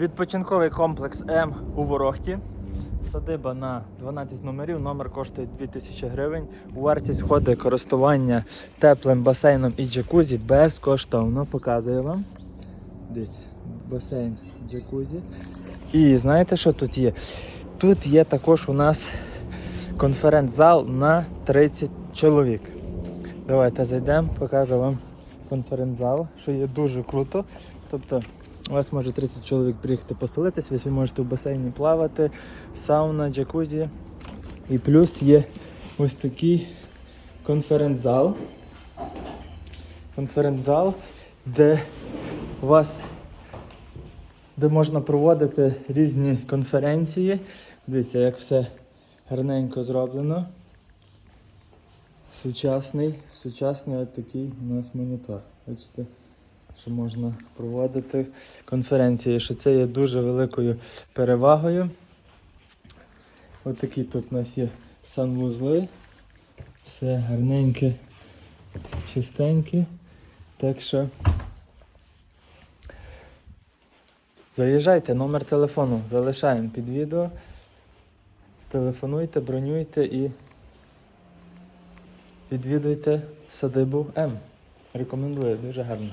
Відпочинковий комплекс М у Ворохті. Садиба на 12 номерів, номер коштує 2000 гривень. У вартість входить користування теплим басейном і джакузі безкоштовно. Показую вам. Дивіться, басейн, джакузі. І знаєте, що тут є? Тут є також у нас конференц-зал на 30 чоловік. Давайте зайдемо, покажу вам конференц-зал, що є дуже круто. Тобто у вас може 30 чоловік приїхати поселитись, ви можете в басейні плавати, сауна, джакузі. І плюс є ось такий конференц-зал. Конференц-зал, де у вас де можна проводити різні конференції. Дивіться, як все гарненько зроблено. Сучасний, сучасний от такий у нас монітор. Бачите, що можна проводити конференції, що це є дуже великою перевагою. Ось такі тут у нас є санвузли. Все гарненьке, чистеньке. Так що заїжджайте, номер телефону залишаємо під відео. Телефонуйте, бронюйте і відвідуйте садибу М. Рекомендую, дуже гарно.